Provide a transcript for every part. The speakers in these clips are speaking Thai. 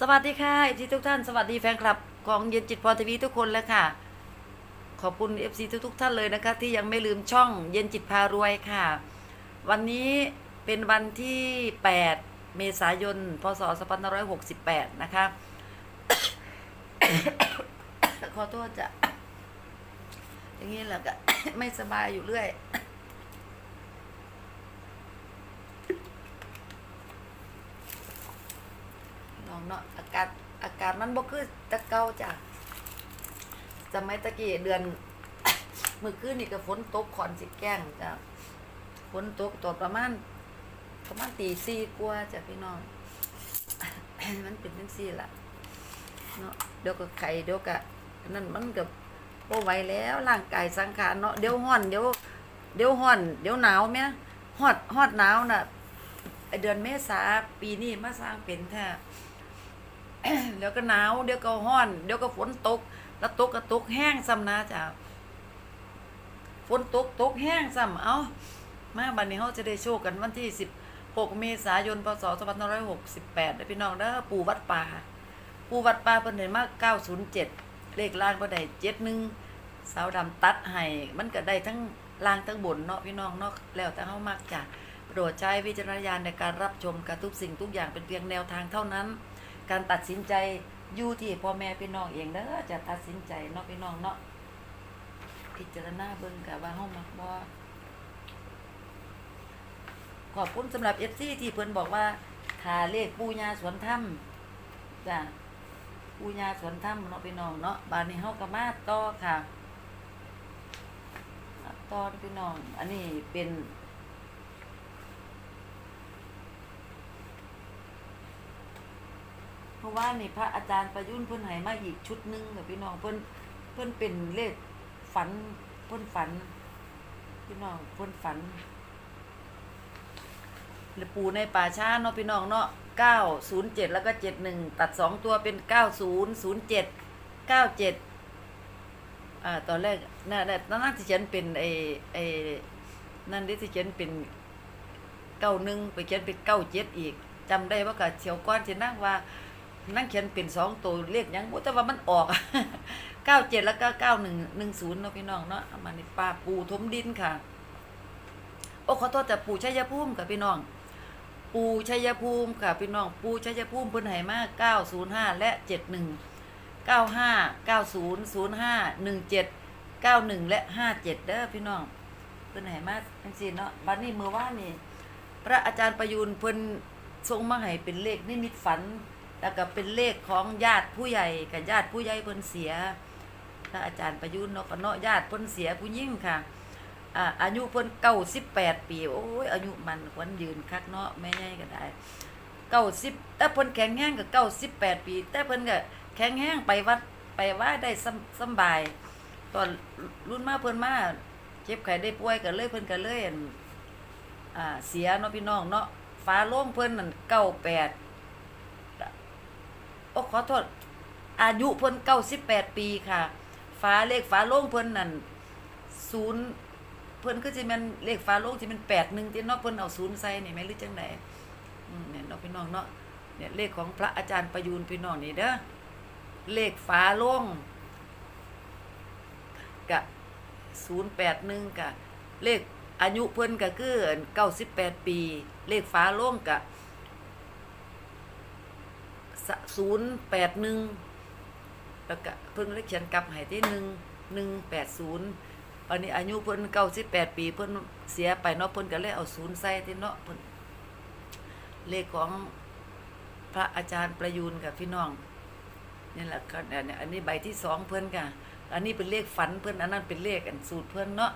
สวัสดีค่ะที่ทุกท่านสวัสดีแฟนคลับของเย็นจิตพรทีวีทุกคนแล้วค่ะ ขอบคุณ FC ทุกทุกๆ ท่านเลยนะคะ ที่ยังไม่ลืมช่องเย็นจิตพารวยค่ะ วันนี้เป็นวันที่ 8 เมษายน พศ 2568 นะคะ ขอโทษจะอย่างนี้แหละก็ไม่สบายอยู่เรื่อย น้อง เนาะอากาศอากาศมันบ่คือตะเก่าจ้ะสมัยตะกี้เดือนมื้อคืนนี่ก็ฝนตกขอนสิแกล้งจ้ะฝนตกตอนประมาณประมาณตีสี่กว่าจ้ะพี่น้อง มันเป็นจังซี่ละเนาะเดี๋ยวก็ไข่เดี๋ยวก็นั่นมันก็บ่ไหวแล้วร่างกายสังขารเนาะเดี๋ยวร้อนเดี๋ยวเดี๋ยวร้อน เดี๋ยวหนาวแม่ฮอดฮอดหนาวน่ะเดือนเมษาปีนี้มาสร้างเป็นแท้ เดี๋ยวก็หนาวเดี๋ยวก็ร้อน เดี๋ยวก็ฝนตก แล้วตกก็ตกแห้งซ้ำนะจ้ะฝนตกตกแห้งซ้ำเอ้ามาบัดนี้เฮาจะได้โชคกันวันที่16เมษายนพศ2568ได้อยหกสิบแปดพี่น้องเด้อปู่วัดป่าปู่วัดป่าเพิ่นได้มา907เจ็ดเลขล่างเพิ่นได้71สาวดำตัดให้มันก็ได้ทั้งล่างทั้งบนเนาะพี่น้องเนาะแล้วแต่เฮามักจ้ะโปรดใช้วิจารณญาณในการรับชมกับทุกสิ่งทุกอย่างเป็นเพียงแนวทางเท่านั้น การตัดสินใจอยู่ที่พ่อแม่พี่น้องเองเด้อจะตัดสินใจเนาะพี่น้องเนาะพิจารณาเบิ่งกับว่าเฮามักบ่ขอบคุณสำหรับ FC ที่เพิ่นบอกว่าถ้าเลขปู่ย่าสวนธรรมจ้ะปู่ย่าสวนธรรมเนาะพี่น้องเนาะบานนี้เฮาก็มาต่อค่ะต่อเด้อพี่น้อง อันนี้เป็น เพราะ ว่านี่พระอาจารย์ประยุนเพิ่นให้มาอีกชุดหนึงกับพี่น้องเพิ่นเพิ่นเป็นเลขฝันเพิ่นฝัน พี่น้องเพิ่นฝันหรือปูในป่าช้าเนาะพี่น้องเนาะ907แล้วก็71ตัด2ตัวเป็น9007 97อ่าตอนแรกน่าน่าน่าที่เขียนเป็นไอ้ไอ้นั่นที่ที่เขียนเป็น91ไปเขียนเป็น97อีกจำได้ว่าก็เที่ยวก่อนสินั่งว่า นั่งเขียนเป็นสองตัวเลขยังบ่แต่ว่ามันออกเก้าเจ็ดแล้วก็เก้าหนึ่งหนึ่งศูนย์เนาะพี่น้องเนาะมาในป่าปูทมดินค่ะ โอ้ขอโทษแต่ปูชัยภูมิค่ะพี่น้อง ปูชัยภูมิค่ะพี่น้อง ปูชัยภูมิเพิ่นให้มาเก้าศูนย์ห้าและเจ็ดหนึ่งเก้าห้าเก้าศูนย์ศูนย์ห้าหนึ่งเจ็ดเก้าหนึ่งและห้าเจ็ดเด้อพี่น้องเพิ่นให้มาจังซี่เนาะบัดนี้มื้อวานนี่ พระอาจารย์ประยูนเพิ่นทรงมาให้เป็นเลขนิมิตฝัน แล้วก็เป็นเลขของญาติผู้ใหญ่กับญาติผู้ใหญ่เพิ่นเสียพระอาจารย์ประยุนเนาะก็เนาะญาติเพิ่นเสียผู้ยิ่งค่ะอ่าอายุเพิ่นเก้าสิบแปดปีโอ้ยอายุมันควรยืนคักเนาะแม่ใหญ่ก็ได้เก้าสิบแต่เพิ่นแข็งแรงก็เก้าสิบแปดปี แต่เพิ่นก็แข็งแรงไปวัดไปว่าได้สบายตอนรุ่นมาเพิ่นมาเจ็บไข้ได้ป่วยก็เลยเพิ่นก็เลื่อ่าเสียเนาะพี่น้องเนาะฟ้าโล่งเพิ่นนั่นเก้าแปด โอ้ขอโทษ อายุเพิ่นเก้าสิบแปดปีค่ะฟ้าเลขฟ้าโล่งเพิ่นนั่นศูนย์เพิ่นก็จะม่นเลขฟ้าโล่งที่มันแปดหนึ่งที่นาะเพิ่นเอาศูนย์ใส่นี่แม่นหรือจังไดเนี่ยนาะพี่น้องเนาะเนี่ยเลขของพระอาจารย์ประยูนพี่น้องนี่เด้อเลขฟ้าโล่งกะศูนย์แปดหนึ่งกะเลขอายุเพิ่นก็คือเก้าสิบแปดปี เลขฟ้าโล่งกะ ศูนย์แปดหนึ่งแล้วก็เพิ่นเลยเขียนกลับให้ที่หนึ่งหนึ่งแปดศูนย์อันนี้อายุเพิ่นเก้าสิบแปดปีเพิ่นเสียไปเนาะเพิ่นก็เลยเอาศูนย์ใส่ที่เนาะเพิ่นเลขของพระอาจารย์ประยูนกับพี่น้องนี่แหละก็เนี่ยอันนี้ใบที่สองเพิ่นค่ะอันนี้เป็นเลขฝันเพิ่นอันนั้นเป็นเลขอันสูตรเพิ่นเนาะ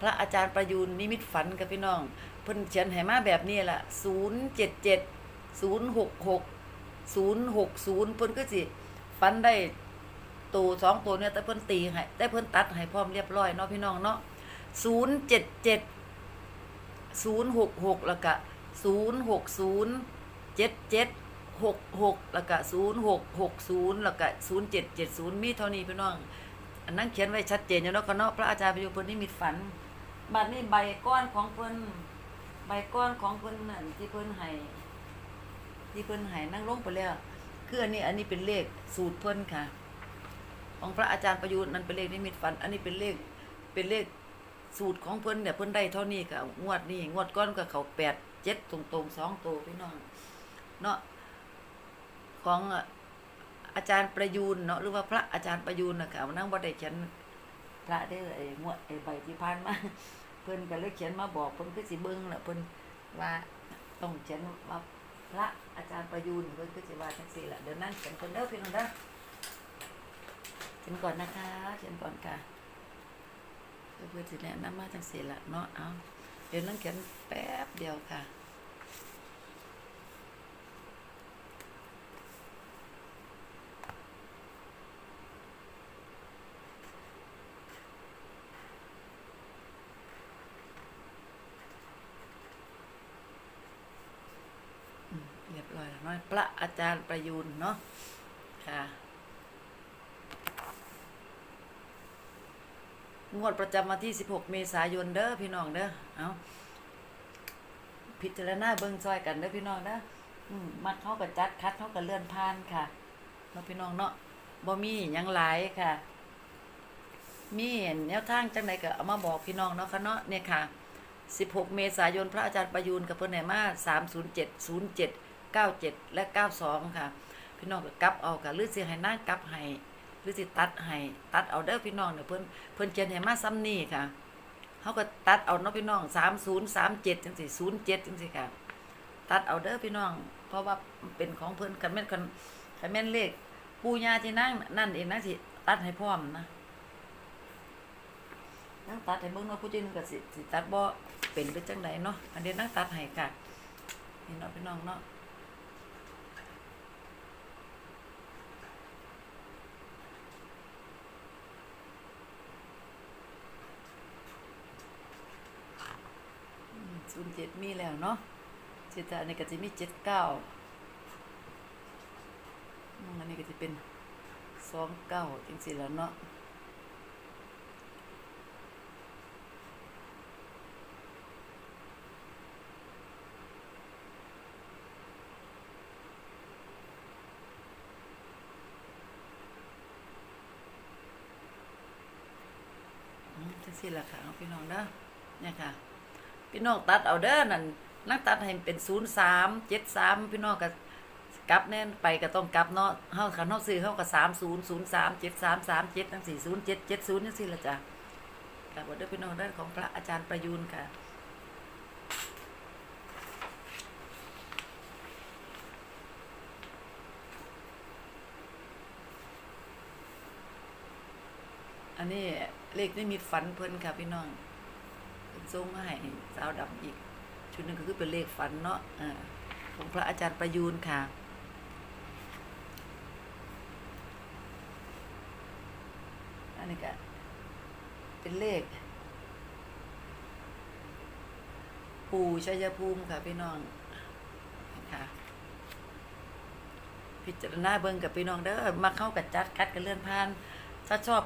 พระอาจารย์ประยูนนิมิตฝันกับพี่น้อง เพิ่นเขียนให้มาแบบนี้ล่ะศูนย์เจ็ดเจ็ด ศูนย์หกหกศูนย์หกศูนย์เพิ่นก็สิฟันได้ตัวสองตัวเนี่ยแต่เพิ่นตีให้แต่เพิ่นตัดให้พร้อมเรียบร้อยเนาะพี่น้องเนาะศูนย์เจ็ดเจ็ดศูนย์หกหกแล้วก็ศูนย์หกศูนย์เจ็ดเจ็ดหกหกแล้วก็ศูนย์หกหกศูนย์แล้วก็ศูนย์เจ็ดเจ็ดศูนย์มีเท่านี้พี่น้อง อันนั้นเขียนไว้ชัดเจนอยู่เนาะก็เนาะพระอาจารย์ประยุทธ์เพิ่นนี่มีฝันบัดนี้ใบก้อนของเพิ่นใบก้อนของเพิ่นนั่นที่เพิ่นให้ ที่เพิ่นให้นั่งลงไปแล้วคืออันนี้อันนี้เป็นเลขสูตรเพิ่นค่ะ ของพระอาจารย์ประยุทธ์นั้นเป็นเลขนิมิตฝัน อันนี้เป็นเลขเป็นเลขสูตรของเพิ่นเนี่ยเพิ่นได้เท่านี้ค่ะงวดนี้งวดก้อนก็เขาแปดเจ็ดตรงตรงสองตัวพี่น้องเนาะของอาจารย์ประยูนเนาะหรือว่าพระอาจารย์ประยูนนะคะนั่งบ่ได้เขียนพระได้ไอ้งวดไอ้ใบที่ผ่านมาเพิ่นก็เลยเขียนมาบอกเพิ่นก็สิเบิ่งแหละเพิ่นว่าต้องเขียนว่า พระอาจารย์ประยูนเพิ่นก็จะว่าจังสี่ละเดี๋ยวนั่งเขียนคนเด้อพี่น้องเด้อเขียนก่อนนะคะเขียนก่อนค่ะเพื่อนสิแนะนำมาจังสี่ละเนาะเอาเดี๋ยวนั่งเขียนแป๊บเดียวค่ะ อืมเรียบร้อยแล้วเนาะพระ อาจารย์ประยูนเนาะค่ะงวดประจำวันที่ 16 เมษายนเด้อพี่น้องเด้อเอาพิจารณาเบิ่งซอยกันเด้อพี่น้องเด้อมมักเขากับจัดคัดเขากับเลื่อนผ่านค่ะเนาะพี่น้องเนาะบ่มียังหลายค่ะ มีแนวทางจังไดก็เอามาบอกพี่น้องเนาะค่ะเนาะเนี่ยค่ะ 16 เมษายนพระอาจารย์ประยูนกับเพิ่อนให้มา307 07 97 และ 92 ค่ะ พี่น้องก็กลับเอาค่ะหรือสิให้นางกลับให้หรือสิตัดให้ตัดเอาเด้อพี่น้องเนี่ยเพิ่นเพิ่นเขียนให้มาซ้ำนี่ค่ะเฮาก็ตัดเอาเนาะพี่น้อง30 37จังซี่07จังซี่ค่ะ ตัดเอาเด้อพี่น้อง เพราะว่าเป็นของเพิ่นคันแม่นคันคันแม่นเลขปู่ย่าที่นั่งนั่นเองนะสิตัดให้พร้อมนะนั่งตัดให้เบิ่งเนาะผู้เจนึงก็สิสิตัดบ่เป็นไปจังไดเนาะอันเดียวนั่งตัดให้ค่ะนี่เนาะพี่น้องเนาะ ศูนย์เจ็ดมีแล้วเนาะสิแต่อันนี้ก็จะมีเจ็ดเก้าอันนี้ก็จะเป็นสองเก้าจังสิแล้วเนาะอืมจังซี่ล่ะค่ะเอาพี่น้องเด้อเนี่ยค่ะ พี่น้องตัดเอาเด้อนั่นนักตัดให้เป็น03 73พี่น้องก็กลับแน่นไปก็ต้องกลับเนาะเฮาคันเฮาซื้อเฮาก็30 03 73 37จังซี่07 70จังซี่ล่ะจ้ะกลับเอาเด้อพี่น้องเด้อของพระอาจารย์ประยูนค่ะอันนี้เลขนี่มีฝันเพิ่นค่ะพี่น้อง ส่งมาให้สาวดำอีก ชุดหนึงก็คือเป็นเลขฝันเนาะอของพระอาจารย์ประยูนค่ะอันนี้ก็เป็นเลข ปู่ชัยภูมิค่ะพี่น้องค่ะพิจารณาเบิ่งกับพี่น้องเด้อมาเข้ากับจัดคัดกันเลื่อนผ่าน ถ้าชอบ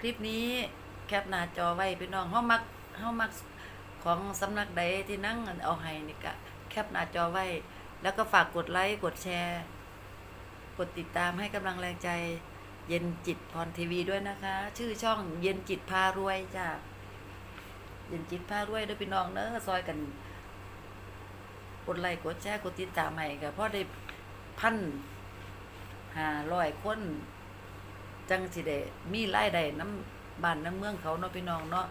คลิปนี้แคปหน้าจอไว้พี่น้องเฮามักเฮามัก ของสำนักใดที่นั่งเอาให้นี่ก็แคปหน้าจอไว้ แล้วก็ฝากกดไลค์กดแชร์ กดติดตามให้กำลังแรงใจ เย็นจิตพรทีวีด้วยนะคะ ชื่อช่องเย็นจิตพารวยจ้าเย็นจิตพารวยด้วยพี่น้องเนอะซอยกันกดไลค์กดแชร์กดติดตามให้ก็เพราะได้พันห้าร้อยคน จังสิได้มีรายได้น้ำบ้านน้ำเมืองเขาเนาะพี่น้องเนาะ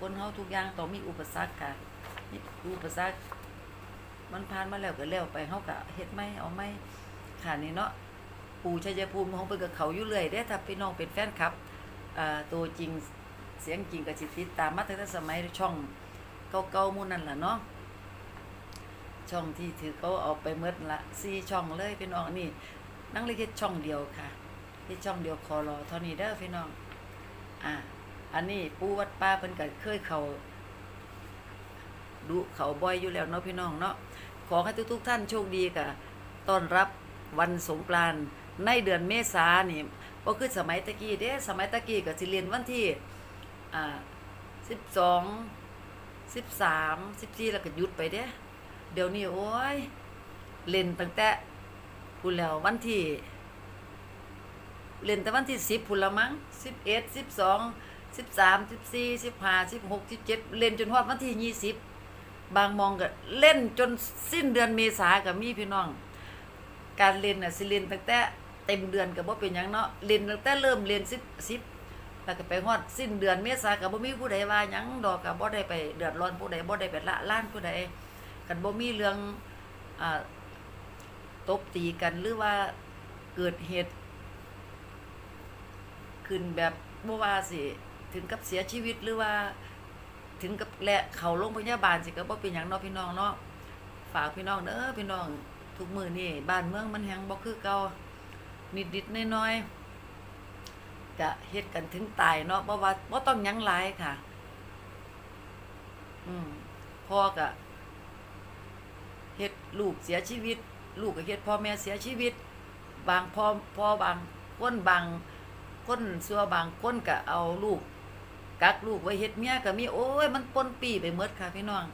คนเฮาทุกอย่างต้องมีอุปสรรคค่ะมีอุปสรรค มันผ่านมาแล้วก็แล้วไปเฮาก็เฮ็ดไหมเอาไหมค่ะนี่เนาะปู่ชัยภูมิของเพิ่นก็เขาอยู่เรื่อยเด้ถ้าพี่น้องเป็นแฟนคลับอ่าตัวจริงเสียงจริงก็สิติดตามมาตั้งแต่สมัยช่องเก่าๆมู่นั่นล่ะเนาะช่องที่ถือเขาเอาไปเมดละสี่ช่องเลยพี่น้องนี่นั่งเลยเฮ็ดช่องเดียวค่ะที่ช่องเดียวคอรอเท่านี้เด้อพี่น้องอ่า อันนี้ปูวัดป้าเพิ่นก็เคยเขาดูเขาบ่อยอยู่แล้วเนาะพี่น้องเนาะขอให้ทุกๆท่านโชคดีกับต้อนรับวันสงกรานต์ในเดือนเมษานี่บ่คือสมัยตะกี้เด้สมัยตะกี้ก็สิเรียนวันที่อ่าสิบสองสิบสามสิบสี่แล้วก็หยุดไปเด้เดี๋ยวนี้โอ้ยเล่นตั้งแต่พูดแล้ววันที่เล่นแต่วันที่สิบพูนละมั้งสิบเอ็ดสิบสอง สิบสามสิบสี่สิบห้าสิบหกสิบเจ็ดเล่นจนฮอดวันที่ยี่สิบบางมองก็เล่นจนสิ้นเดือนเมษากับมีพี่น้อง การเล่นน่ะสิเล่นตั้งแต่เต็มเดือนก็บ่เป็นหยังเนาะเล่นตั้งแต่เริ่มเรียนสิบสิบแล้วก็ไปฮอดสิ้นเดือนเมษาก็บ่มีผู้ใดว่าหยังดอกก็บ่ได้ไปเดือดร้อนผู้ใดบ่ได้ไปละล้านผู้ใดกันบ่มีเรื่องอ่าตบตีกันหรือว่าเกิดเหตุขึ้นแบบบ่ว่าสิ ถึงกับเสียชีวิตหรือว่า ถึงกับและเขาโรงพยาบาลสิก็บ่เป็นหยังนาะพี่น้องเนาะฝากพี่น้องเด้อพี่น้องทุกมือนี้บ้านเมืองมันแฮงบ่คือเก่านิดๆน้อยๆก็เฮ็ดกันถึงตายเนาะบ่ว่าบ่ต้องยังหลายค่ะ อืมพ่อก็เฮ็ดลูกเสียชีวิต ลูกก็เฮ็ดพ่อแม่เสียชีวิต บางพ่อพ่อบางคนบางคนซัวบางคนก็เอาลูก กักลูกไว้เฮ็ดเมียก็มีโอ้ยมันปนปีไปหมดค่ะพี่น้อง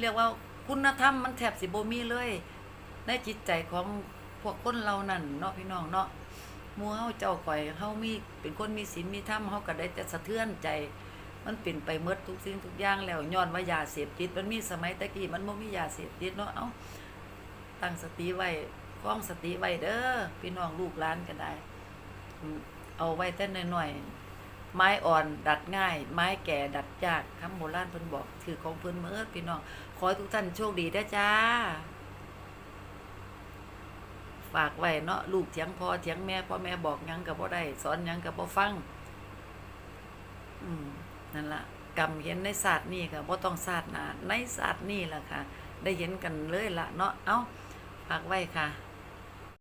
เรียกว่าคุณธรรมมันแทบสิบ่มีเลย ในจิตใจของพวกคนเรานั่นเนาะพี่น้องเนาะมู่เฮาเจ้าข่อยเฮามีเป็นคนมีศีลมีธรรมเฮาก็ได้แต่สะเทือนใจ มันเป็นไปหมดทุกสิ่งทุกอย่างแล้วย้อนว่ายาเสพติดมันมีสมัยตะกี้มันบ่มียาเสพติดเนาะเอ้าตั้งสติไว้คล้องสติไว้เด้อพี่น้องลูกหลานก็ได้ เอาไว้แต่น้อยๆ ไม้อ่อนดัดง่าย ไม้แก่ดัดยากคำโบราณเพิ่นบอกถือของเพิ่นเมื่อพี่น้องขอให้ทุกท่านโชคดีด้จ้า ฝากไว้เนาะลูกเถียงพ่อเถียงแม่พ่อแม่บอกยังก็บ่ได้สอนยังก็บ่ฟัง อืมนั่นล่ะกรรมเห็นในศาสตร์นี่ก็บ่ต้องศาสตร์นาในศาสตร์นี่แหละค่ะ ได้เห็นกันเลยละเนาะเอ้าฝากไว้ค่ะ